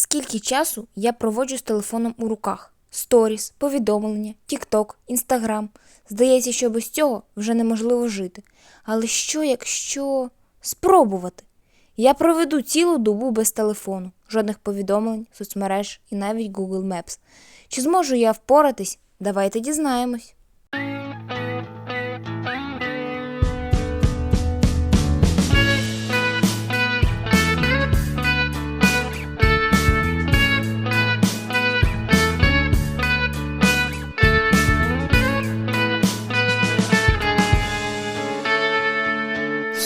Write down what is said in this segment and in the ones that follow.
Скільки часу я проводжу з телефоном у руках? Сторіс, повідомлення, Тікток, Інстаграм. Здається, що без цього вже неможливо жити. Але що, якщо спробувати? Я проведу цілу добу без телефону, жодних повідомлень, соцмереж і навіть Google Maps. Чи зможу я впоратись? Давайте дізнаємось.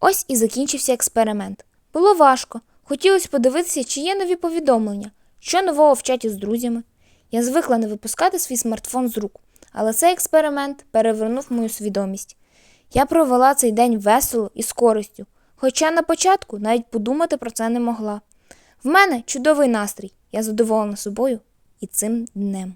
Ось і закінчився експеримент. Було важко. Хотілося подивитися, чи є нові повідомлення, що нового в чаті з друзями. Я звикла не випускати свій смартфон з рук, але цей експеримент перевернув мою свідомість. Я провела цей день весело і з користю, хоча на початку навіть подумати про це не могла. В мене чудовий настрій, я задоволена собою і цим днем.